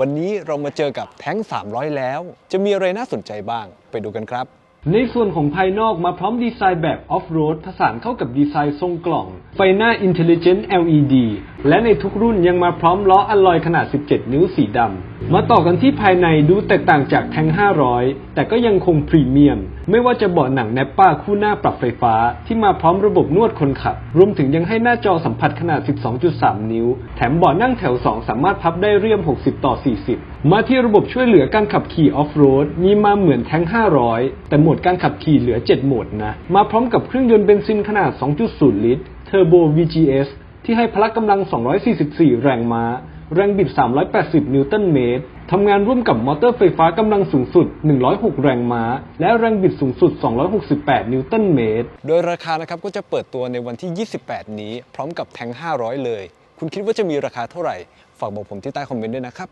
วันนี้เรามาเจอกับแท้ง 300 แล้ว จะมีอะไรน่าสนใจบ้าง ไปดูกันครับ ในส่วนของภายนอกมาพร้อมดีไซน์แบบออฟโรดผสานเข้ากับดีไซน์ทรงกล่อง ไฟหน้า Intelligent LED และในทุกรุ่นยังมาพร้อมล้ออลลอยขนาด 17 นิ้วสีดำ มาต่อกันที่ภายในดูแตกต่างจากแทง 500 แต่ก็ยังคงพรีเมียม ไม่ว่าจะเบาะหนังแนปป้าคู่หน้าปรับไฟฟ้า ที่มาพร้อมระบบนวดคนขับ รวมถึงยังให้หน้าจอสัมผัสขนาด 12.3 นิ้ว แถมเบาะนั่งแถว 2 สามารถพับได้เรียม 60 ต่อ 40 มาที่ระบบช่วยเหลือการขับขี่ออฟโรดมีมาเหมือนแทง 500 แต่โหมดการขับขี่เหลือ 7 โหมดนะ มาพร้อมกับเครื่องยนต์เบนซินขนาด 2.0 ลิตร Turbo VGS ที่ให้พละกำลัง 244 แรงม้า แรงบิด 380 นิวตันเมตร ทำงานร่วมกับมอเตอร์ไฟฟ้ากำลังสูงสุด 106 แรงม้า และแรงบิดสูงสุด 268 นิวตันเมตร โดยราคานะครับก็จะเปิดตัวในวันที่ 28 นี้ พร้อมกับแท้ง500 เลย คุณคิดว่าจะมีราคาเท่าไหร่ ฝากบอกผมที่ใต้คอมเมนต์ด้วยนะครับ